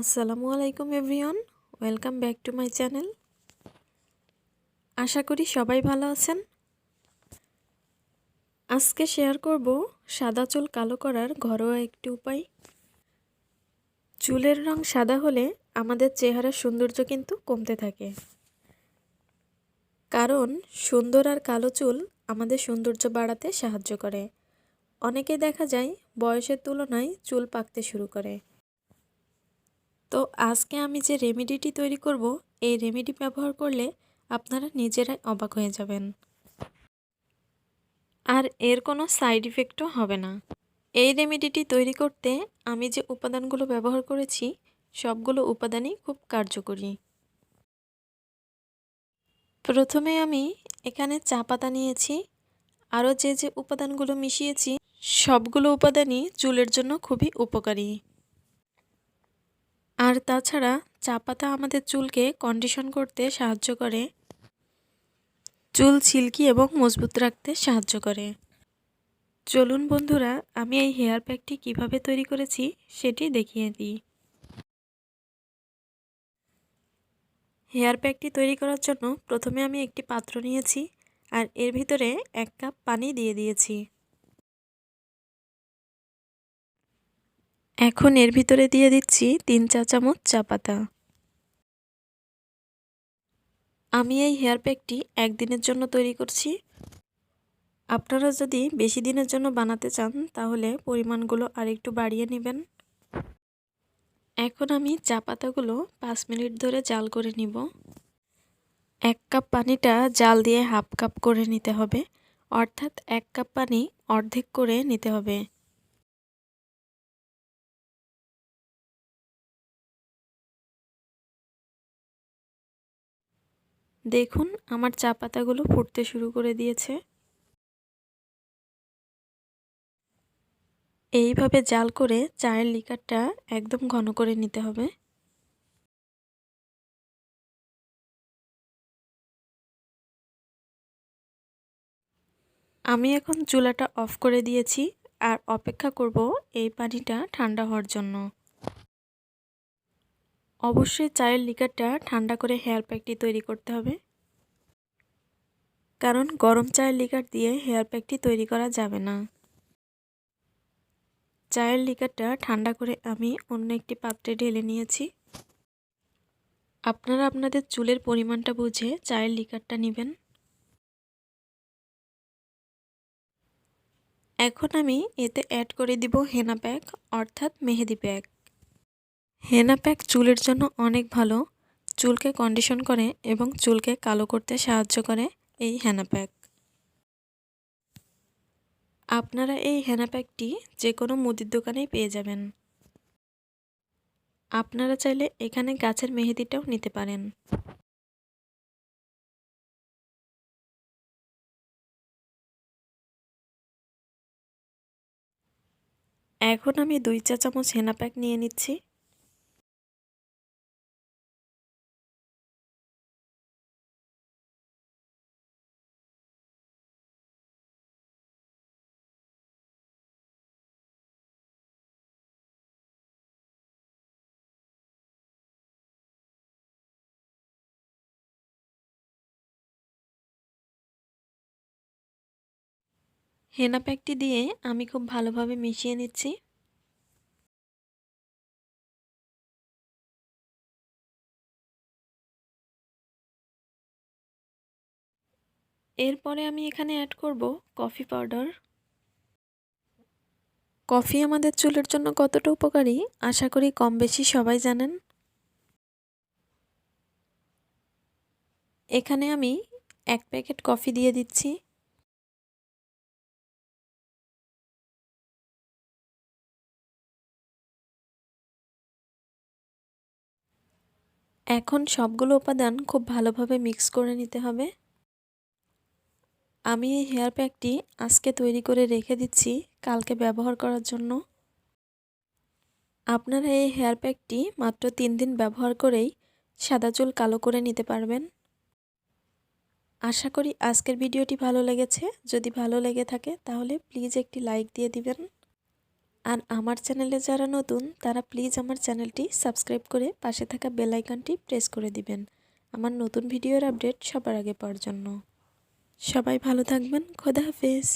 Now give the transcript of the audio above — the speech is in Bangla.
আসসালামু আলাইকুম everyone, welcome back to my channel. আশা করি সবাই ভালো আছেন। আজকে শেয়ার করব সাদা চুল কালো করার ঘরোয়া একটি উপায়। চুলের রং সাদা হলে আমাদের চেহারার সৌন্দর্য কিন্তু কমতে থাকে। কারণ সুন্দর আর কালো চুল আমাদের সৌন্দর্য বাড়াতে সাহায্য করে। অনেকে দেখা যায় বয়সের তুলনায় চুল পাকতে শুরু করে। তো আজকে আমি যে রেমেডিটি তৈরি করব, এই রেমেডি ব্যবহার করলে আপনারা নিজেরাই অবাক হয়ে যাবেন। আর এর কোনো সাইড ইফেক্টও হবে না। এই রেমেডিটি তৈরি করতে আমি যে উপাদানগুলো ব্যবহার করেছি, সবগুলো উপাদানই খুব কার্যকরী। প্রথমে আমি এখানে চা পাতা নিয়েছি। আরও যে যে উপাদানগুলো মিশিয়েছি, সবগুলো উপাদানই চুলের জন্য খুবই উপকারী। আর তাছাড়া চা পাতা আমাদের চুলকে কন্ডিশন করতে সাহায্য করে। চুল সিল্কি এবং মজবুত রাখতে সাহায্য করে। চলুন বন্ধুরা, আমি এই হেয়ার প্যাকটি কীভাবে তৈরি করেছি সেটি দেখিয়ে দিই। হেয়ার প্যাকটি তৈরি করার জন্য প্রথমে আমি একটি পাত্র নিয়েছি আর এর ভিতরে এক কাপ পানি দিয়ে দিয়েছি। এখন এর ভিতরে দিয়ে দিচ্ছি তিন চা চামচ চা পাতা। আমি এই হেয়ার প্যাকটি একদিনের জন্য তৈরি করছি। আপনারা যদি বেশি দিনের জন্য বানাতে চান, তাহলে পরিমাণগুলো আরেকটু বাড়িয়ে নেবেন। এখন আমি চা পাতাগুলো পাঁচ মিনিট ধরে জাল করে নিব। এক কাপ পানিটা জাল দিয়ে হাফ কাপ করে নিতে হবে, অর্থাৎ এক কাপ পানি অর্ধেক করে নিতে হবে। দেখুন, আমার চা পাতাগুলো ফুটতে শুরু করে দিয়েছে। এইভাবে জাল করে চায়ের লিকারটা একদম ঘন করে নিতে হবে। আমি এখন চুলাটা অফ করে দিয়েছি আর অপেক্ষা করব এই পানিটা ঠান্ডা হওয়ার জন্য। অবশ্যই চায়ের লিকারটা ঠান্ডা করে হেয়ার প্যাকটি তৈরি করতে হবে। কারণ গরম চায়ের লিকার দিয়ে হেয়ার প্যাকটি তৈরি করা যাবে না। চায়ের লিকারটা ঠান্ডা করে আমি অন্য একটি পাত্রে ঢেলে নিয়েছি। আপনারা আপনাদের চুলের পরিমাণটা বুঝে চায়ের লিকারটা নেবেন। এখন আমি এতে অ্যাড করে দিব হেনা প্যাক, অর্থাৎ মেহেদি প্যাক। হেনা প্যাক চুলের জন্য অনেক ভালো। চুলকে কন্ডিশন করে এবং চুলকে কালো করতে সাহায্য করে এই হেনা প্যাক। আপনারা এই হেনা প্যাকটি যে কোনো মুদির দোকানেই পেয়ে যাবেন। আপনারা চাইলে এখানে গাছের মেহেদিটাও নিতে পারেন। এখন আমি দুই চা চামচ হেনা প্যাক নিয়ে নিচ্ছি। হেনা প্যাকটি দিয়ে আমি খুব ভালোভাবে মিশিয়ে নিচ্ছি। এরপরে আমি এখানে অ্যাড করব কফি পাউডার। কফি আমাদের চুলের জন্য কতটা উপকারী আশা করি কম বেশি সবাই জানেন। এখানে আমি এক প্যাকেট কফি দিয়ে দিচ্ছি। এখন সবগুলো উপাদান খুব ভালোভাবে মিক্স করে নিতে হবে। আমি এই হেয়ার প্যাকটি আজকে তৈরি করে রেখে দিচ্ছি কালকে ব্যবহার করার জন্য। আপনারা এই হেয়ার প্যাকটি মাত্র তিন দিন ব্যবহার করেই সাদা চুল কালো করে নিতে পারবেন। আশা করি আজকের ভিডিওটি ভালো লেগেছে। যদি ভালো লেগে থাকে তাহলে প্লিজ একটি লাইক দিয়ে দিবেন। আর আমার চ্যানেলে যারা নতুন, তারা প্লিজ আমার চ্যানেলটি সাবস্ক্রাইব করে পাশে থাকা বেল আইকনটি প্রেস করে দিবেন। আমার নতুন ভিডিওর আপডেট সবার আগে পাওয়ার জন্য। সবাই ভালো থাকবেন। খোদা হাফেজ।